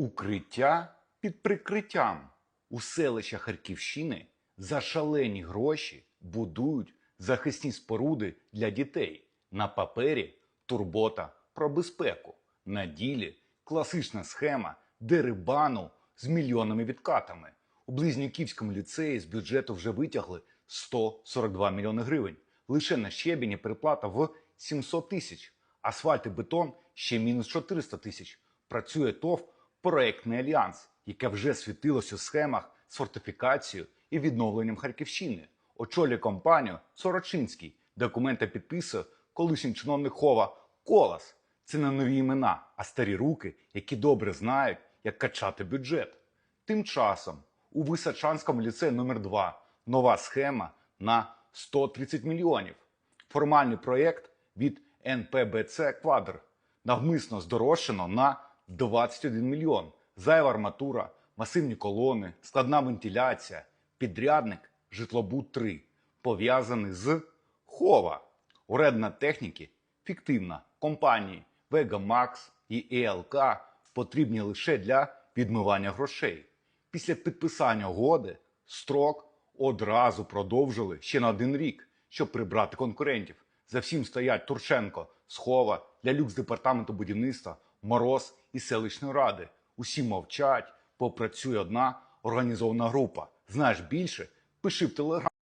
Укриття під прикриттям. У селищах Харківщини за шалені гроші будують захисні споруди для дітей. На папері турбота про безпеку. На ділі класична схема дерибану з мільйонними відкатами. У Близнюківському ліцеї з бюджету вже витягли 142 мільйони гривень. Лише на щебені переплата в 700 тисяч. Асфальт і бетон ще мінус 400 тисяч. Працює ТОВ проектний альянс, яке вже світилось у схемах з фортифікацією і відновленням Харківщини. Очолює компанію Сорочинський. Документи підписує колишній чиновник Хова Колас. Це не нові імена, а старі руки, які добре знають, як качати бюджет. Тим часом у Височанському ліцеї номер 2 нова схема на 130 мільйонів. Формальний проєкт від НПБЦ Квадр навмисно здорожчано на 21 мільйон. Зайва арматура, масивні колони, складна вентиляція, підрядник житлобуд 3 пов'язаний з Хова. Урядна техніки фіктивна. Компанії Max і ELK потрібні лише для відмивання грошей. Після підписання угоди строк одразу продовжили ще на один рік, щоб прибрати конкурентів. За всім стоять Турченко, Схова, Лялюк з департаменту будівництва, Мороз і селищної ради. Усі мовчать, попрацює одна організована група. Знаєш більше? Пиши в телеграм.